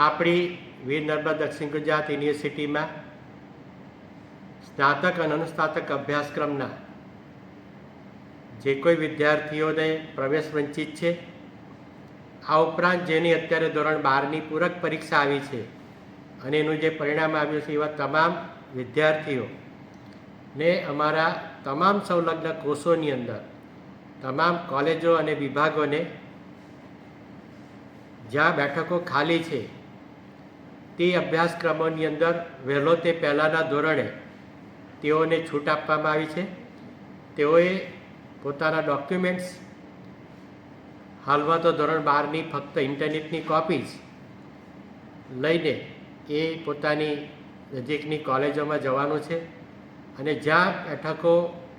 આપણી વીર નર્મદા દક્ષિણ ગુજરાત યુનિવર્સિટીમાં સ્નાતક અને અનુસ્નાતક અભ્યાસક્રમના જે કોઈ વિદ્યાર્થીઓને પ્રવેશ વંચિત છે, આ ઉપરાંત જેની અત્યારે ધોરણ બારની પૂરક પરીક્ષા આવી છે અને એનું જે પરિણામ આવ્યું છે, એવા તમામ વિદ્યાર્થીઓ ને અમારા તમામ સંલગ્ન કોષોની અંદર, તમામ કોલેજો અને વિભાગોને જ્યાં બેઠકો ખાલી છે તે અભ્યાસક્રમોની અંદર વહેલો તે પહેલાંના ધોરણે તેઓને છૂટ આપવામાં આવી છે. તેઓએ પોતાના ડોક્યુમેન્ટ્સ, હાલમાં તો ધોરણ બારની ફક્ત ઇન્ટરનેટની કોપીઝ લઈને એ પોતાની નજીકની કોલેજોમાં જવાનું છે અને જ્યાં બેઠકો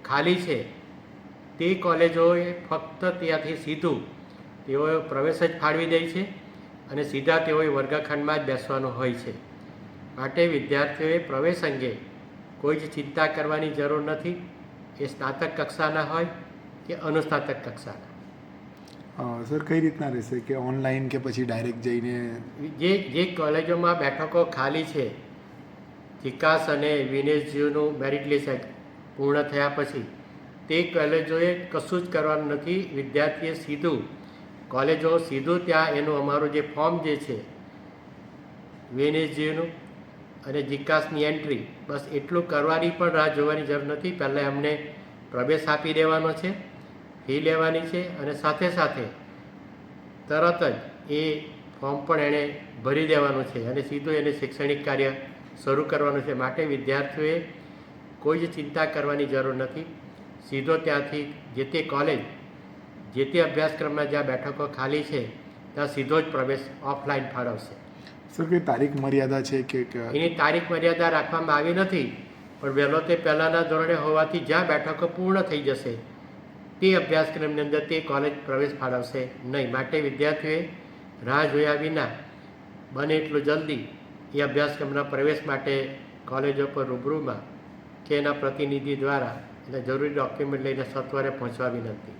ખાલી છે, તે કોલેજોએ ફક્ત ત્યાંથી સીધું તેઓએ પ્રવેશ જ ફાળવી દે છે. અને સીધા તેઓએ વર્ગખંડમાં જ બેસવાનું હોય છે. માટે વિદ્યાર્થીઓએ પ્રવેશ અંગે કોઈ જ ચિંતા કરવાની જરૂર નથી. એ સ્નાતક કક્ષાના હોય કે અનુસ્નાતક કક્ષાના. સર કઈ રીતના રહેશે? કે ઓનલાઈન કે પછી ડાયરેક્ટ જઈને? જે જે કોલેજોમાં બેઠકો ખાલી છે વિકાસ અને વિનેશજીઓનું મેરિટ લિસ્ટ પૂર્ણ થયા પછી તે કોલેજોએ કશું જ કરવાનું નથી. વિદ્યાર્થીએ સીધું કોલેજો સીધું ત્યાં એનું અમારું જે ફોર્મ જે છે વેનેસજીનું અને જીકાસની એન્ટ્રી, બસ એટલું કરવાની પણ રાહ જોવાની જરૂર નથી. પહેલાં એમને પ્રવેશ આપી દેવાનો છે, ફી લેવાની છે અને સાથે સાથે તરત જ એ ફોર્મ પણ એણે ભરી દેવાનું છે અને સીધું એને શૈક્ષણિક કાર્ય શરૂ કરવાનું છે. માટે વિદ્યાર્થીઓએ કોઈ જ ચિંતા કરવાની જરૂર નથી. સીધો ત્યાંથી જે તે કોલેજ જે તે અભ્યાસક્રમના જ્યાં બેઠકો ખાલી છે ત્યાં સીધો જ પ્રવેશ ઓફલાઈન ફાળવશે. સર કઈ તારીખ મર્યાદા છે કે કે- એની તારીખ મર્યાદા રાખવામાં આવી નથી પણ વહેલો તે પહેલાંના ધોરણે હોવાથી જ્યાં બેઠકો પૂર્ણ થઈ જશે તે અભ્યાસક્રમની અંદર તે કોલેજ પ્રવેશ ફાળવશે નહીં. માટે વિદ્યાર્થીઓએ રાહ જોયા વિના બને એટલું જલ્દી એ અભ્યાસક્રમના પ્રવેશ માટે કોલેજો પર રૂબરૂમાં કે એના પ્રતિનિધિ દ્વારા એટલે જરૂરી ડોક્યુમેન્ટ લઈને સત્વરે પહોંચવા વિનંતી.